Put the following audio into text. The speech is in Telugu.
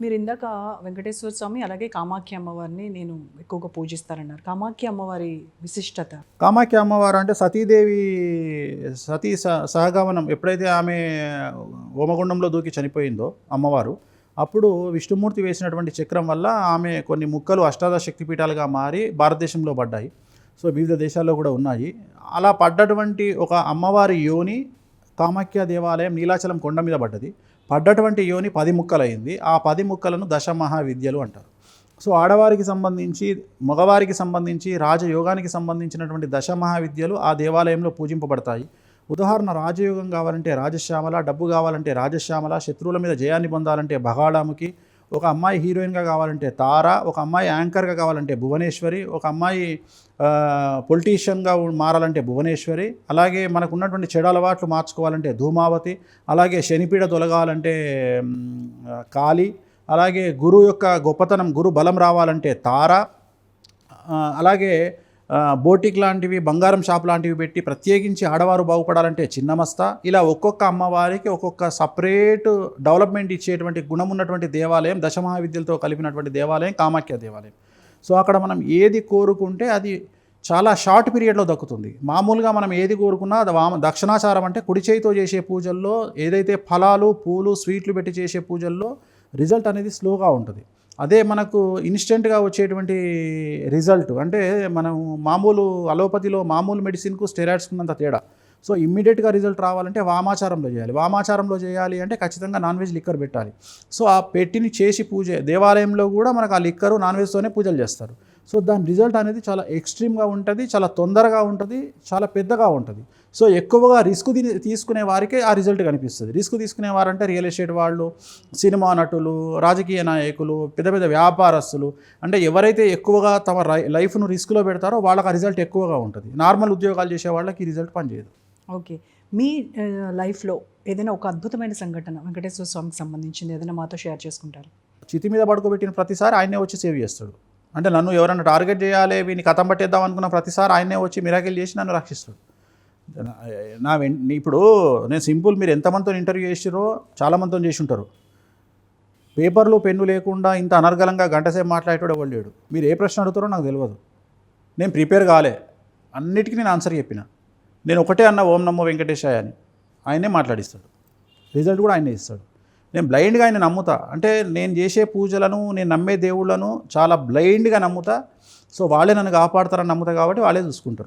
మీరు ఇందాక వెంకటేశ్వర స్వామి అలాగే కామాఖ్య అమ్మవారిని నేను ఎక్కువగా పూజిస్తారన్నారు. కామాఖ్య అమ్మవారి విశిష్టత? కామాఖ్య అమ్మవారు అంటే సతీదేవి సతీ స- సహగమనం ఎప్పుడైతే ఆమె హోమగుండంలో దూకి చనిపోయిందో అమ్మవారు అప్పుడు విష్ణుమూర్తి వేసినటువంటి చక్రం వల్ల ఆమె కొన్ని ముక్కలు అష్టాదశ శక్తిపీఠాలుగా మారి భారతదేశంలో పడ్డాయి. సో వివిధ దేశాల్లో కూడా ఉన్నాయి. అలా పడ్డటువంటి ఒక అమ్మవారి యోని కామాఖ్య దేవాలయం నీలాచలం కొండ మీద పడ్డది. పడ్డటువంటి యోని పది ముక్కలైంది. ఆ పది ముక్కలను దశ మహావిద్యలు అంటారు. సో ఆడవారికి సంబంధించి మగవారికి సంబంధించి రాజయోగానికి సంబంధించినటువంటి దశ మహావిద్యలు ఆ దేవాలయంలో పూజింపబడతాయి. ఉదాహరణ రాజయోగం కావాలంటే రాజశ్యామల డబ్బు కావాలంటే రాజశ్యామల శత్రువుల మీద జయాన్ని పొందాలంటే బగాళాముఖి ఒక అమ్మాయి హీరోయిన్గా కావాలంటే తార ఒక అమ్మాయి యాంకర్గా కావాలంటే భువనేశ్వరి ఒక అమ్మాయి పొలిటీషియన్గా మారాలంటే భువనేశ్వరి అలాగే మనకు ఉన్నటువంటి చెడు అలవాట్లు మార్చుకోవాలంటే ధూమావతి అలాగే శనిపీడ తొలగాలంటే కాళి అలాగే గురువు యొక్క గొప్పతనం గురు బలం రావాలంటే తార అలాగే బోటిక్ లాంటివి బంగారం షాప్ లాంటివి పెట్టి ప్రత్యేకించి ఆడవారు బాగుపడాలంటే చిన్నమస్త. ఇలా ఒక్కొక్క అమ్మవారికి ఒక్కొక్క సపరేట్ డెవలప్మెంట్ ఇచ్చేటువంటి గుణం ఉన్నటువంటి దేవాలయం దశమహావిద్యలతో కలిపినటువంటి దేవాలయం కామాఖ్య దేవాలయం. సో అక్కడ మనం ఏది కోరుకుంటే అది చాలా షార్ట్ పీరియడ్లో దక్కుతుంది. మామూలుగా మనం ఏది కోరుకున్నా అది వామ దక్షిణాచారం అంటే కుడి చేయితో చేసే పూజల్లో ఏదైతే ఫలాలు పూలు స్వీట్లు పెట్టి చేసే పూజల్లో రిజల్ట్ అనేది స్లోగా ఉంటుంది. అదే మనకు ఇన్స్టెంట్గా వచ్చేటువంటి రిజల్ట్. అంటే మనం మామూలు అలోపతిలో మామూలు మెడిసిన్కు స్టెరాయిడ్స్కి ఉన్నంత తేడా. సో ఇమ్మీడియట్గా రిజల్ట్ రావాలంటే వామాచారంలో చేయాలి. వామాచారంలో చేయాలి అంటే ఖచ్చితంగా నాన్ వెజ్ లిక్కర్ పెట్టాలి. సో ఆ పెట్టిని చేసి పూజ దేవాలయంలో కూడా మనకు ఆ లిక్కరు నాన్ వెజ్తోనే పూజలు చేస్తారు. సో దాని రిజల్ట్ అనేది చాలా ఎక్స్ట్రీమ్గా ఉంటుంది చాలా తొందరగా ఉంటుంది చాలా పెద్దగా ఉంటుంది. సో ఎక్కువగా రిస్క్ తీసుకునే వారికే ఆ రిజల్ట్ కనిపిస్తుంది. రిస్క్ తీసుకునే వారంటే రియల్ ఎస్టేట్ వాళ్ళు సినిమా నటులు రాజకీయ నాయకులు పెద్ద పెద్ద వ్యాపారస్తులు అంటే ఎవరైతే ఎక్కువగా తమ లైఫ్ను రిస్క్లో పెడతారో వాళ్ళకి ఆ రిజల్ట్ ఎక్కువగా ఉంటుంది. నార్మల్ ఉద్యోగాలు చేసే వాళ్ళకి ఈ రిజల్ట్ పనిచేయదు. ఓకే. మీ లైఫ్లో ఏదైనా ఒక అద్భుతమైన సంఘటన వెంకటేశ్వర స్వామికి సంబంధించింది ఏదైనా మాతో షేర్ చేసుకుంటారు? చితి మీద పడుకోబెట్టిన ప్రతిసారి ఆయనే వచ్చి సేవ్ చేస్తాడు. అంటే నన్ను ఎవరైనా టార్గెట్ చేయాలి వీని కథం పట్టేద్దాం అనుకున్న ప్రతిసారి ఆయనే వచ్చి మిరాకిల్ చేసి నన్ను రక్షిస్తాడు. నా- వెన్ ఇప్పుడు నేను సింపుల్ మీరు ఎంతమందితో ఇంటర్వ్యూ చేసిరో చాలామందితో చేసి ఉంటారు. పేపర్లు పెన్ను లేకుండా ఇంత అనర్గళంగా గంటసేపు మాట్లాడేటోడు ఎవరు లేడు. మీరు ఏ ప్రశ్న అడుగుతారో నాకు తెలియదు నేను ప్రిపేర్ కాలే. అన్నిటికీ నేను ఆన్సర్ చెప్పిన. నేను ఒకటే అన్న ఓం నమ్మో వెంకటేశాయ అని. ఆయనే మాట్లాడిస్తాడు. రిజల్ట్ కూడా ఆయనే ఇస్తాడు. నేను బ్లైండ్గా ఆయన నమ్ముతా. అంటే నేను చేసే పూజలను నేను నమ్మే దేవుళ్ళను చాలా బ్లైండ్గా నమ్ముతా. సో వాళ్ళే నన్ను కాపాడతారని నమ్ముతా కాబట్టి వాళ్ళే చూసుకుంటారు.